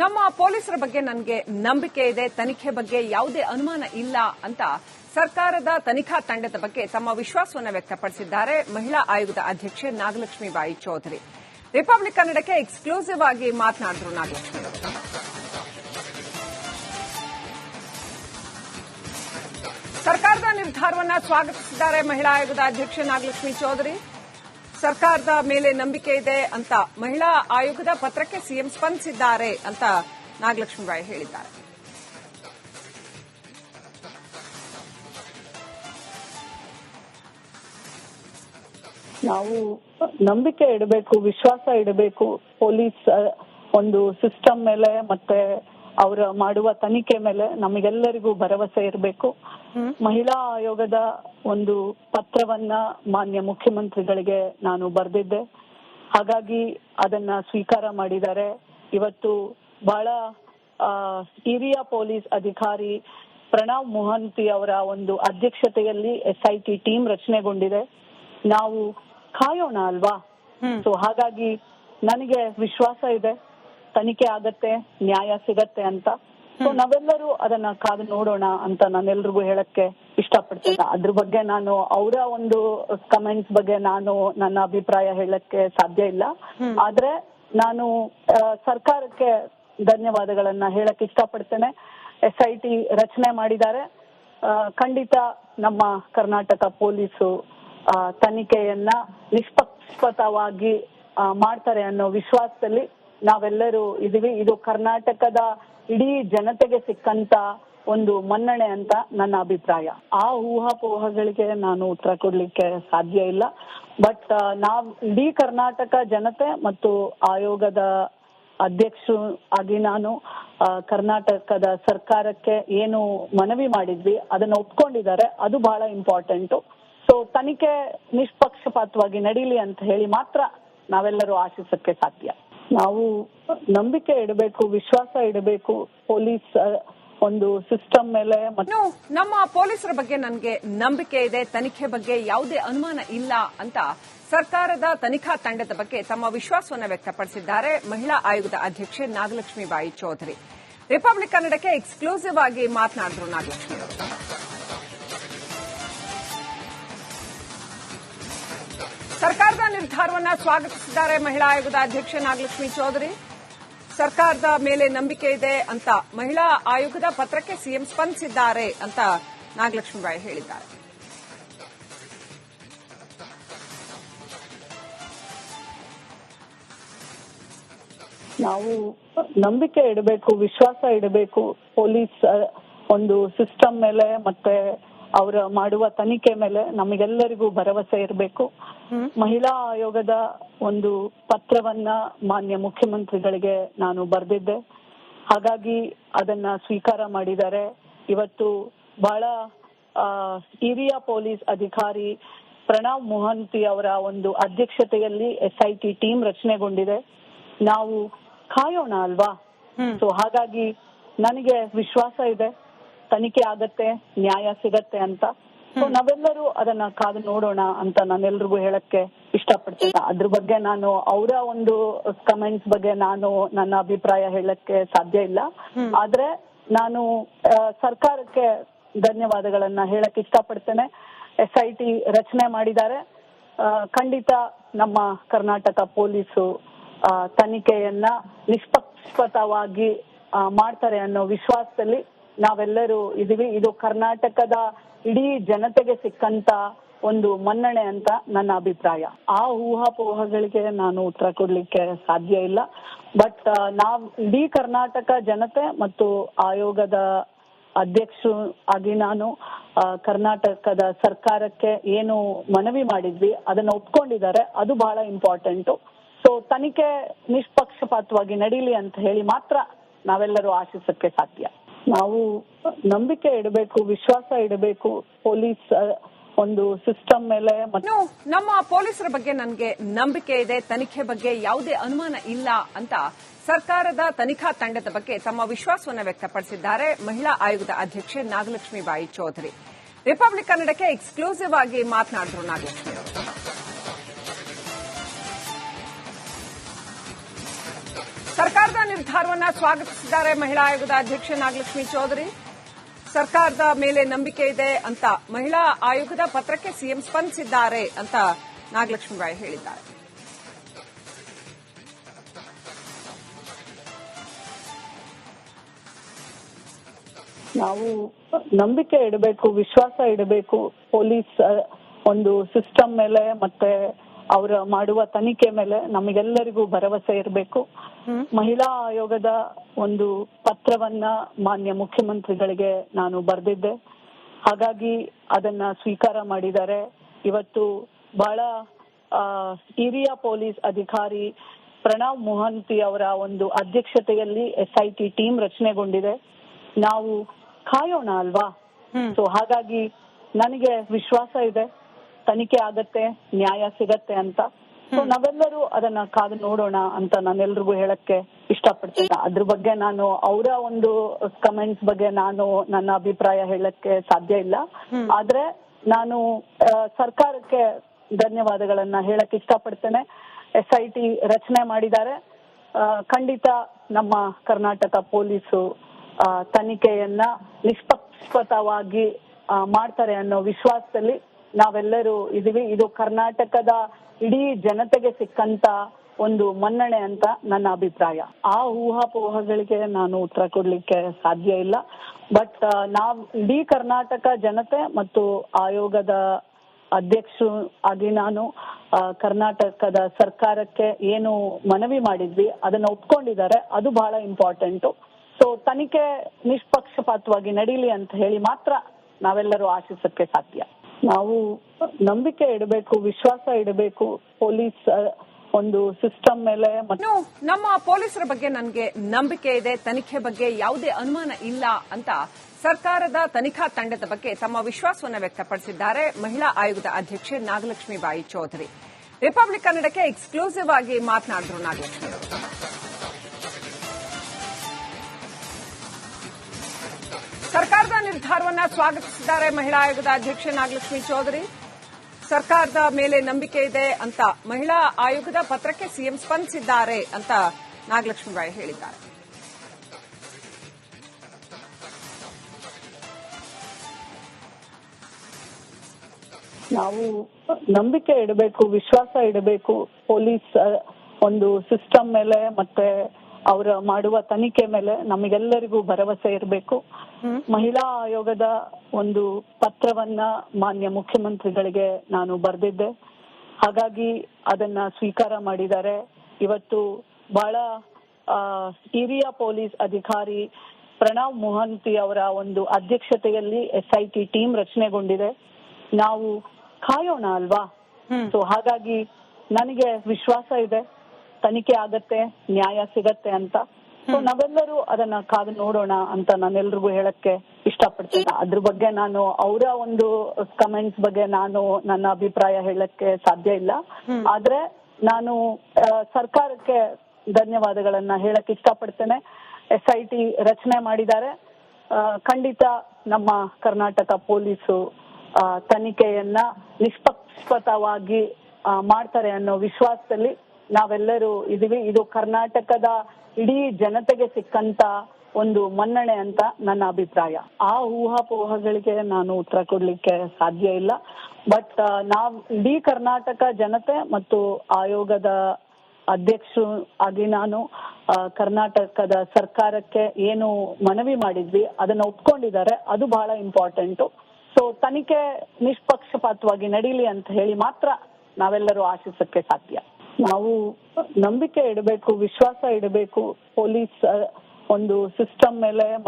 ನಮ್ಮ ಪೊಲೀಸರ ಬಗ್ಗೆ ನನಗೆ ನಂಬಿಕೆ ಇದೆ, ತನಿಖೆ ಬಗ್ಗೆ ಯಾವುದೇ ಅನುಮಾನ ಇಲ್ಲ ಅಂತ ಸರ್ಕಾರದ ತನಿಖಾ ತಂಡದ ಬಗ್ಗೆ ತಮ್ಮ ವಿಶ್ವಾಸವನ್ನು ವ್ಯಕ್ತಪಡಿಸಿದ್ದಾರೆ ಮಹಿಳಾ ಆಯೋಗದ ಅಧ್ಯಕ್ಷೆ ನಾಗಲಕ್ಷ್ಮಿ ಬಾಯಿ ಚೌಧರಿ. ರಿಪಬ್ಲಿಕ್ ಕನ್ನಡಕ್ಕೆ ಎಕ್ಸ್ಕ್ಲೂಸಿವ್ ಆಗಿ ಮಾತನಾಡಿದ್ರು ನಾಗಲಕ್ಷ್ಮಿ ಸರ್ಕಾರದ ನಿರ್ಧಾರವನ್ನು ಸ್ವಾಗತಿಸಿದ್ದಾರೆ ಮಹಿಳಾ ಆಯೋಗದ ಅಧ್ಯಕ್ಷೆ ನಾಗಲಕ್ಷ್ಮಿ ಚೌಧರಿ. ಸರ್ಕಾರದ ಮೇಲೆ ನಂಬಿಕೆ ಇದೆ ಅಂತ ಮಹಿಳಾ ಆಯೋಗದ ಪತ್ರಕ್ಕೆ ಸಿಎಂ ಸ್ಪಂದಿಸಿದ್ದಾರೆ ಅಂತ ನಾಗಲಕ್ಷ್ಮಿ ರಾಯ್ ಹೇಳಿದ್ದಾರೆ. ನಾವು ನಂಬಿಕೆ ಇಡಬೇಕು, ವಿಶ್ವಾಸ ಇಡಬೇಕು. ಪೊಲೀಸ್ ಒಂದು ಸಿಸ್ಟಮ್ ಮೇಲೆ ಮತ್ತೆ ಅವರ ಮಾಡುವ ತನಿಖೆ ಮೇಲೆ ನಮಗೆಲ್ಲರಿಗೂ ಭರವಸೆ ಇರಬೇಕು. ಮಹಿಳಾ ಆಯೋಗದ ಒಂದು ಪತ್ರವನ್ನ ಮಾನ್ಯ ಮುಖ್ಯಮಂತ್ರಿಗಳಿಗೆ ನಾನು ಬರೆದಿದ್ದೆ. ಹಾಗಾಗಿ ಅದನ್ನ ಸ್ವೀಕಾರ ಮಾಡಿದ್ದಾರೆ. ಇವತ್ತು ಬಹಳ ಹಿರಿಯ ಪೊಲೀಸ್ ಅಧಿಕಾರಿ ಪ್ರಣವ್ ಮೊಹಂತಿ ಅವರ ಒಂದು ಅಧ್ಯಕ್ಷತೆಯಲ್ಲಿ ಎಸ್ ಐ ಟಿ ಟೀಮ್ ರಚನೆಗೊಂಡಿದೆ. ನಾವು ಕಾಯೋಣ ಅಲ್ವಾ? ಸೊ ಹಾಗಾಗಿ ನನಗೆ ವಿಶ್ವಾಸ ಇದೆ. ತನಿಖೆ ಆಗತ್ತೆ ನ್ಯಾಯ ಸಿಗತ್ತೆ ಅಂತ. ಸೊ ನಾವೆಲ್ಲರೂ ಅದನ್ನ ಕಾದು ನೋಡೋಣ ಅಂತ ನಾನೆಲ್ರಿಗೂ ಹೇಳಕ್ಕೆ ಇಷ್ಟಪಡ್ತೇನೆ. ಅದ್ರ ಬಗ್ಗೆ ನಾನು ಅವರ ಒಂದು ಕಮೆಂಟ್ಸ್ ಬಗ್ಗೆ ನಾನು ನನ್ನ ಅಭಿಪ್ರಾಯ ಹೇಳಕ್ಕೆ ಸಾಧ್ಯ ಇಲ್ಲ. ಆದ್ರೆ ನಾನು ಸರ್ಕಾರಕ್ಕೆ ಧನ್ಯವಾದಗಳನ್ನ ಹೇಳಕ್ ಇಷ್ಟಪಡ್ತೇನೆ. ಎಸ್ ಐ ಟಿ ರಚನೆ ಮಾಡಿದ್ದಾರೆ. ಖಂಡಿತ ನಮ್ಮ ಕರ್ನಾಟಕ ಪೊಲೀಸು ತನಿಖೆಯನ್ನ ನಿಷ್ಪಕ್ಷಪಾತವಾಗಿ ಮಾಡ್ತಾರೆ ಅನ್ನೋ ವಿಶ್ವಾಸದಲ್ಲಿ ನಾವೆಲ್ಲರೂ ಇದೀವಿ ಇದು ಕರ್ನಾಟಕದ ಇಡೀ ಜನತೆಗೆ ಸಿಕ್ಕಂತ ಒಂದು ಮನ್ನಣೆ ಅಂತ ನನ್ನ ಅಭಿಪ್ರಾಯ. ಆ ಊಹಾಪೋಹಗಳಿಗೆ ನಾನು ಉತ್ತರ ಕೊಡ್ಲಿಕ್ಕೆ ಸಾಧ್ಯ ಇಲ್ಲ. ಬಟ್ ನಾವ್ ಇಡೀ ಕರ್ನಾಟಕ ಜನತೆ ಮತ್ತು ಆಯೋಗದ ಅಧ್ಯಕ್ಷರು ಆಗಿ ನಾನು ಕರ್ನಾಟಕದ ಸರ್ಕಾರಕ್ಕೆ ಏನು ಮನವಿ ಮಾಡಿದ್ವಿ, ಅದನ್ನ ಒಪ್ಕೊಂಡಿದ್ದಾರೆ. ಅದು ಬಹಳ ಇಂಪಾರ್ಟೆಂಟ್ ಸೊ ತನಿಖೆ ನಿಷ್ಪಕ್ಷಪಾತವಾಗಿ ನಡೀಲಿ ಅಂತ ಹೇಳಿ ಮಾತ್ರ ನಾವೆಲ್ಲರೂ ಆಶಿಸಕ್ಕೆ ಸಾಧ್ಯ. ನಾವು ನಂಬಿಕೆ ಇಡಬೇಕು, ವಿಶ್ವಾಸ ಇಡಬೇಕು, ಪೊಲೀಸ್ ಒಂದು ಸಿಸ್ಟಮ್ ಮೇಲೆ ನಮ್ಮ ಪೊಲೀಸರ ಬಗ್ಗೆ ನನಗೆ ನಂಬಿಕೆ ಇದೆ, ತನಿಖೆ ಬಗ್ಗೆ ಯಾವುದೇ ಅನುಮಾನ ಇಲ್ಲ ಅಂತ ಸರ್ಕಾರದ ತನಿಖಾ ತಂಡದ ಬಗ್ಗೆ ತಮ್ಮ ವಿಶ್ವಾಸವನ್ನು ವ್ಯಕ್ತಪಡಿಸಿದ್ದಾರೆ ಮಹಿಳಾ ಆಯೋಗದ ಅಧ್ಯಕ್ಷೆ ನಾಗಲಕ್ಷ್ಮಿ ಬಾಯಿ ಚೌಧರಿ ರಿಪಬ್ಲಿಕ್ ಕನ್ನಡಕ್ಕೆ ಎಕ್ಸ್ಕ್ಲೂಸಿವ್ ಆಗಿ ಮಾತನಾಡಿದ್ರು ನಾಗಲಕ್ಷ್ಮಿ ಅವರು. ಸರ್ಕಾರದ ನಿರ್ಧಾರವನ್ನ ಸ್ವಾಗತಿಸಿದ್ದಾರೆ ಮಹಿಳಾ ಆಯೋಗದ ಅಧ್ಯಕ್ಷ ನಾಗಲಕ್ಷ್ಮಿ ಚೌಧರಿ. ಸರ್ಕಾರದ ಮೇಲೆ ನಂಬಿಕೆ ಇದೆ ಅಂತ ಮಹಿಳಾ ಆಯೋಗದ ಪತ್ರಕ್ಕೆ ಸಿಎಂ ಸ್ಪಂದಿಸಿದ್ದಾರೆ ಅಂತ ನಾಗಲಕ್ಷ್ಮಿ ರಾಯ್ ಹೇಳಿದ್ದಾರೆ. ನಾವು ನಂಬಿಕೆ ಇಡಬೇಕು, ವಿಶ್ವಾಸ ಇಡಬೇಕು. ಪೊಲೀಸ್ ಒಂದು ಸಿಸ್ಟಮ್ ಮೇಲೆ ಮತ್ತೆ ಅವರ ಮಾಡುವ ತನಿಖೆ ಮೇಲೆ ನಮಗೆಲ್ಲರಿಗೂ ಭರವಸೆ ಇರಬೇಕು. ಮಹಿಳಾ ಆಯೋಗದ ಒಂದು ಪತ್ರವನ್ನ ಮಾನ್ಯ ಮುಖ್ಯಮಂತ್ರಿಗಳಿಗೆ ನಾನು ಬರೆದಿದ್ದೆ. ಹಾಗಾಗಿ ಅದನ್ನ ಸ್ವೀಕಾರ ಮಾಡಿದ್ದಾರೆ. ಇವತ್ತು ಬಹಳ ಹಿರಿಯ ಪೊಲೀಸ್ ಅಧಿಕಾರಿ ಪ್ರಣವ್ ಮೊಹಂತಿ ಅವರ ಒಂದು ಅಧ್ಯಕ್ಷತೆಯಲ್ಲಿ ಎಸ್ ಐ ಟಿ ಟೀಮ್ ರಚನೆಗೊಂಡಿದೆ. ನಾವು ಕಾಯೋಣ ಅಲ್ವಾ? ಸೊ ಹಾಗಾಗಿ ನನಗೆ ವಿಶ್ವಾಸ ಇದೆ. ತನಿಖೆ ಆಗತ್ತೆ ನ್ಯಾಯ ಸಿಗತ್ತೆ ಅಂತ. ಸೊ ನಾವೆಲ್ಲರೂ ಅದನ್ನ ಕಾದು ನೋಡೋಣ ಅಂತ ನಾನೆಲ್ರಿಗೂ ಹೇಳಕ್ಕೆ ಇಷ್ಟಪಡ್ತೇನೆ. ಅದ್ರ ಬಗ್ಗೆ ನಾನು ಅವರ ಒಂದು ಕಮೆಂಟ್ಸ್ ಬಗ್ಗೆ ನಾನು ನನ್ನ ಅಭಿಪ್ರಾಯ ಹೇಳಕ್ಕೆ ಸಾಧ್ಯ ಇಲ್ಲ. ಆದ್ರೆ ನಾನು ಸರ್ಕಾರಕ್ಕೆ ಧನ್ಯವಾದಗಳನ್ನ ಹೇಳಕ್ ಇಷ್ಟಪಡ್ತೇನೆ. ಎಸ್ ಐ ಟಿ ರಚನೆ ಮಾಡಿದ್ದಾರೆ. ಖಂಡಿತ ನಮ್ಮ ಕರ್ನಾಟಕ ಪೊಲೀಸು ತನಿಖೆಯನ್ನ ನಿಷ್ಪಕ್ಷಪಾತವಾಗಿ ಮಾಡ್ತಾರೆ ಅನ್ನೋ ವಿಶ್ವಾಸದಲ್ಲಿ ನಾವೆಲ್ಲರೂ ಇದೀವಿ ಇದು ಕರ್ನಾಟಕದ ಇಡೀ ಜನತೆಗೆ ಸಿಕ್ಕಂತ ಒಂದು ಮನ್ನಣೆ ಅಂತ ನನ್ನ ಅಭಿಪ್ರಾಯ. ಆ ಊಹಾಪೋಹಗಳಿಗೆ ನಾನು ಉತ್ತರ ಕೊಡ್ಲಿಕ್ಕೆ ಸಾಧ್ಯ ಇಲ್ಲ. ಬಟ್ ನಾವ್ ಇಡೀ ಕರ್ನಾಟಕ ಜನತೆ ಮತ್ತು ಆಯೋಗದ ಅಧ್ಯಕ್ಷರು ಆಗಿ ನಾನು ಕರ್ನಾಟಕದ ಸರ್ಕಾರಕ್ಕೆ ಏನು ಮನವಿ ಮಾಡಿದ್ವಿ, ಅದನ್ನ ಒಪ್ಕೊಂಡಿದ್ದಾರೆ. ಅದು ಬಹಳ ಇಂಪಾರ್ಟೆಂಟ್ ಸೊ ತನಿಖೆ ನಿಷ್ಪಕ್ಷಪಾತವಾಗಿ ನಡೀಲಿ ಅಂತ ಹೇಳಿ ಮಾತ್ರ ನಾವೆಲ್ಲರೂ ಆಶಿಸಕ್ಕೆ ಸಾಧ್ಯ. ನಾವು ನಂಬಿಕೆ ಇಡಬೇಕು, ವಿಶ್ವಾಸ ಇಡಬೇಕು, ಪೊಲೀಸ್ ಒಂದು ಸಿಸ್ಟಮ್ ಮೇಲೆ ನಮ್ಮ ಪೊಲೀಸರ ಬಗ್ಗೆ ನನಗೆ ನಂಬಿಕೆ ಇದೆ, ತನಿಖೆ ಬಗ್ಗೆ ಯಾವುದೇ ಅನುಮಾನ ಇಲ್ಲ ಅಂತ ಸರ್ಕಾರದ ತನಿಖಾ ತಂಡದ ಬಗ್ಗೆ ತಮ್ಮ ವಿಶ್ವಾಸವನ್ನು ವ್ಯಕ್ತಪಡಿಸಿದ್ದಾರೆ ಮಹಿಳಾ ಆಯೋಗದ ಅಧ್ಯಕ್ಷೆ ನಾಗಲಕ್ಷ್ಮಿ ಬಾಯಿ ಚೌಧರಿ ರಿಪಬ್ಲಿಕ್ ಕನ್ನಡಕ್ಕೆ ಎಕ್ಸ್ಕ್ಲೂಸಿವ್ ಆಗಿ ಮಾತನಾಡಿದ್ರು ನಾಗಲಕ್ಷ್ಮಿ ಅವರು. ನಿರ್ಧಾರವನ್ನ ಸ್ವಾಗತಿಸಿದ್ದಾರೆ ಮಹಿಳಾ ಆಯೋಗದ ಅಧ್ಯಕ್ಷೆ ನಾಗಲಕ್ಷ್ಮಿ ಚೌಧರಿ. ಸರ್ಕಾರದ ಮೇಲೆ ನಂಬಿಕೆ ಇದೆ ಅಂತ ಮಹಿಳಾ ಆಯೋಗದ ಪತ್ರಕ್ಕೆ ಸಿಎಂ ಸ್ಪಂದಿಸಿದ್ದಾರೆ ಅಂತ ನಾಗಲಕ್ಷ್ಮಿ ರಾಯ್ ಹೇಳಿದ್ದಾರೆ. ನಾವು ನಂಬಿಕೆ ಇಡಬೇಕು, ವಿಶ್ವಾಸ ಇಡಬೇಕು. ಪೊಲೀಸ್ ಒಂದು ಸಿಸ್ಟಮ್ ಮೇಲೆ ಮತ್ತೆ ಅವರು ಮಾಡುವ ತನಿಖೆ ಮೇಲೆ ನಮಗೆಲ್ಲರಿಗೂ ಭರವಸೆ ಇರಬೇಕು. ಮಹಿಳಾ ಆಯೋಗದ ಒಂದು ಪತ್ರವನ್ನ ಮಾನ್ಯ ಮುಖ್ಯಮಂತ್ರಿಗಳಿಗೆ ನಾನು ಬರೆದಿದ್ದೆ. ಹಾಗಾಗಿ ಅದನ್ನ ಸ್ವೀಕಾರ ಮಾಡಿದ್ದಾರೆ. ಇವತ್ತು ಬಹಳ ಹಿರಿಯ ಪೊಲೀಸ್ ಅಧಿಕಾರಿ ಪ್ರಣವ್ ಮೊಹಂತಿ ಅವರ ಒಂದು ಅಧ್ಯಕ್ಷತೆಯಲ್ಲಿ ಎಸ್ ಐ ಟಿ ಟೀಮ್ ರಚನೆಗೊಂಡಿದೆ. ನಾವು ಕಾಯೋಣ ಅಲ್ವಾ? ಸೊ ಹಾಗಾಗಿ ನನಗೆ ವಿಶ್ವಾಸ ಇದೆ. ತನಿಖೆ ಆಗತ್ತೆ ನ್ಯಾಯ ಸಿಗತ್ತೆ ಅಂತ. ಸೊ ನಾವೆಲ್ಲರೂ ಅದನ್ನ ಕಾದು ನೋಡೋಣ ಅಂತ ನಾನೆಲ್ರಿಗೂ ಹೇಳಕ್ಕೆ ಇಷ್ಟಪಡ್ತೇನೆ. ಅದ್ರ ಬಗ್ಗೆ ನಾನು, ಅವರ ಒಂದು ಕಮೆಂಟ್ಸ್ ಬಗ್ಗೆ ನಾನು ನನ್ನ ಅಭಿಪ್ರಾಯ ಹೇಳಕ್ಕೆ ಸಾಧ್ಯ ಇಲ್ಲ. ಆದ್ರೆ ನಾನು ಸರ್ಕಾರಕ್ಕೆ ಧನ್ಯವಾದಗಳನ್ನ ಹೇಳಕ್ ಇಷ್ಟಪಡ್ತೇನೆ. ಎಸ್ ಐ ಟಿ ರಚನೆ ಮಾಡಿದ್ದಾರೆ. ಖಂಡಿತ ನಮ್ಮ ಕರ್ನಾಟಕ ಪೊಲೀಸು ತನಿಖೆಯನ್ನ ನಿಷ್ಪಕ್ಷಪಾತವಾಗಿ ಮಾಡ್ತಾರೆ ಅನ್ನೋ ವಿಶ್ವಾಸದಲ್ಲಿ ನಾವೆಲ್ಲರೂ ಇದೀವಿ ಇದು ಕರ್ನಾಟಕದ ಇಡೀ ಜನತೆಗೆ ಸಿಕ್ಕಂತ ಒಂದು ಮನ್ನಣೆ ಅಂತ ನನ್ನ ಅಭಿಪ್ರಾಯ. ಆ ಊಹಾಪೋಹಗಳಿಗೆ ನಾನು ಉತ್ತರ ಕೊಡ್ಲಿಕ್ಕೆ ಸಾಧ್ಯ ಇಲ್ಲ. ಬಟ್ ನಾವ್ ಇಡೀ ಕರ್ನಾಟಕ ಜನತೆ ಮತ್ತು ಆಯೋಗದ ಅಧ್ಯಕ್ಷರು ಆಗಿ ನಾನು ಕರ್ನಾಟಕದ ಸರ್ಕಾರಕ್ಕೆ ಏನು ಮನವಿ ಮಾಡಿದ್ವಿ, ಅದನ್ನ ಒಪ್ಕೊಂಡಿದ್ದಾರೆ. ಅದು ಬಹಳ ಇಂಪಾರ್ಟೆಂಟ್ ಸೊ ತನಿಖೆ ನಿಷ್ಪಕ್ಷಪಾತವಾಗಿ ನಡೀಲಿ ಅಂತ ಹೇಳಿ ಮಾತ್ರ ನಾವೆಲ್ಲರೂ ಆಶಿಸಕ್ಕೆ ಸಾಧ್ಯ. ನಾವು ನಂಬಿಕೆ ಇಡಬೇಕು, ವಿಶ್ವಾಸ ಇಡಬೇಕು, ಪೊಲೀಸ್ ಒಂದು ಸಿಸ್ಟಮ್ ಮೇಲೆ ನಮ್ಮ ಪೊಲೀಸರ ಬಗ್ಗೆ ನನಗೆ ನಂಬಿಕೆ ಇದೆ, ತನಿಖೆ ಬಗ್ಗೆ ಯಾವುದೇ ಅನುಮಾನ ಇಲ್ಲ ಅಂತ ಸರ್ಕಾರದ ತನಿಖಾ ತಂಡದ ಬಗ್ಗೆ ತಮ್ಮ ವಿಶ್ವಾಸವನ್ನು ವ್ಯಕ್ತಪಡಿಸಿದ್ದಾರೆ ಮಹಿಳಾ ಆಯೋಗದ ಅಧ್ಯಕ್ಷೆ ನಾಗಲಕ್ಷ್ಮಿ ಬಾಯಿ ಚೌಧರಿ. ರಿಪಬ್ಲಿಕ್ ಕನ್ನಡಕ್ಕೆ ಎಕ್ಸ್ಕ್ಲೂಸಿವ್ ಆಗಿ ಮಾತನಾಡಿದ್ರು ನಾಗಲಕ್ಷ್ಮಿ ಸರ್ಕಾರದ ನಿರ್ಧಾರವನ್ನ ಸ್ವಾಗತಿಸಿದ್ದಾರೆ ಮಹಿಳಾ ಆಯೋಗದ ಅಧ್ಯಕ್ಷೆ ನಾಗಲಕ್ಷ್ಮಿ ಚೌಧರಿ. ಸರ್ಕಾರದ ಮೇಲೆ ನಂಬಿಕೆ ಇದೆ ಅಂತ ಮಹಿಳಾ ಆಯೋಗದ ಪತ್ರಕ್ಕೆ ಸಿಎಂ ಸ್ಪಂದಿಸಿದ್ದಾರೆ ಅಂತ ನಾಗಲಕ್ಷ್ಮಿ ರಾಯ್ ಹೇಳಿದ್ದಾರೆ. ನಾವು ನಂಬಿಕೆ ಇಡಬೇಕು, ವಿಶ್ವಾಸ ಇಡಬೇಕು. ಪೊಲೀಸ್ ಒಂದು ಸಿಸ್ಟಮ್ ಮೇಲೆ ಮತ್ತೆ ಅವರ ಮಾಡುವ ತನಿಖೆ ಮೇಲೆ ನಮಗೆಲ್ಲರಿಗೂ ಭರವಸೆ ಇರಬೇಕು. ಮಹಿಳಾ ಆಯೋಗದ ಒಂದು ಪತ್ರವನ್ನ ಮಾನ್ಯ ಮುಖ್ಯಮಂತ್ರಿಗಳಿಗೆ ನಾನು ಬರೆದಿದ್ದೆ. ಹಾಗಾಗಿ ಅದನ್ನ ಸ್ವೀಕಾರ ಮಾಡಿದ್ದಾರೆ. ಇವತ್ತು ಬಹಳ ಹಿರಿಯ ಪೊಲೀಸ್ ಅಧಿಕಾರಿ ಪ್ರಣವ್ ಮೊಹಂತಿ ಅವರ ಒಂದು ಅಧ್ಯಕ್ಷತೆಯಲ್ಲಿ ಎಸ್ ಐ ಟಿ ಟೀಮ್ ರಚನೆಗೊಂಡಿದೆ. ನಾವು ಕಾಯೋಣ ಅಲ್ವಾ? ಸೊ ಹಾಗಾಗಿ ನನಗೆ ವಿಶ್ವಾಸ ಇದೆ. ತನಿಖೆ ಆಗತ್ತೆ ನ್ಯಾಯ ಸಿಗತ್ತೆ ಅಂತ. ಸೊ ನಾವೆಲ್ಲರೂ ಅದನ್ನ ಕಾದು ನೋಡೋಣ ಅಂತ ನಾನೆಲ್ರಿಗೂ ಹೇಳಕ್ಕೆ ಇಷ್ಟಪಡ್ತೇನೆ. ಅದ್ರ ಬಗ್ಗೆ ನಾನು ಅವರ ಒಂದು ಕಮೆಂಟ್ಸ್ ಬಗ್ಗೆ ನಾನು ನನ್ನ ಅಭಿಪ್ರಾಯ ಹೇಳಕ್ಕೆ ಸಾಧ್ಯ ಇಲ್ಲ. ಆದ್ರೆ ನಾನು ಸರ್ಕಾರಕ್ಕೆ ಧನ್ಯವಾದಗಳನ್ನ ಹೇಳಕ್ ಇಷ್ಟಪಡ್ತೇನೆ. ಎಸ್ ಐ ಟಿ ರಚನೆ ಮಾಡಿದ್ದಾರೆ. ಖಂಡಿತ ನಮ್ಮ ಕರ್ನಾಟಕ ಪೊಲೀಸು ತನಿಖೆಯನ್ನ ನಿಷ್ಪಕ್ಷಪಾತವಾಗಿ ಆ, ಮಾಡ್ತಾರೆ ಅನ್ನೋ ವಿಶ್ವಾಸದಲ್ಲಿ ನಾವೆಲ್ಲರೂ ಇದೀವಿ. ಇದು ಕರ್ನಾಟಕದ ಇಡೀ ಜನತೆಗೆ ಸಿಕ್ಕಂತ ಒಂದು ಮನ್ನಣೆ ಅಂತ ನನ್ನ ಅಭಿಪ್ರಾಯ. ಆ ಊಹಾಪೋಹಗಳಿಗೆ ನಾನು ಉತ್ತರ ಕೊಡ್ಲಿಕ್ಕೆ ಸಾಧ್ಯ ಇಲ್ಲ. ಬಟ್ ನಾವ್ ಇಡೀ ಕರ್ನಾಟಕ ಜನತೆ ಮತ್ತು ಆಯೋಗದ ಅಧ್ಯಕ್ಷರು ಆಗಿ ನಾನು ಕರ್ನಾಟಕದ ಸರ್ಕಾರಕ್ಕೆ ಏನು ಮನವಿ ಮಾಡಿದ್ವಿ, ಅದನ್ನ ಒಪ್ಕೊಂಡಿದ್ದಾರೆ. ಅದು ಬಹಳ ಇಂಪಾರ್ಟೆಂಟ್ ಸೊ ತನಿಖೆ ನಿಷ್ಪಕ್ಷಪಾತವಾಗಿ ನಡೀಲಿ ಅಂತ ಹೇಳಿ ಮಾತ್ರ ನಾವೆಲ್ಲರೂ ಆಶಿಸಕ್ಕೆ ಸಾಧ್ಯ. ನಾವು ನಂಬಿಕೆ ಇಡಬೇಕು ವಿಶ್ವಾಸ ಇಡಬೇಕು ಪೊಲೀಸ್ ಒಂದು ಸಿಸ್ಟಮ್ ಮೇಲೆ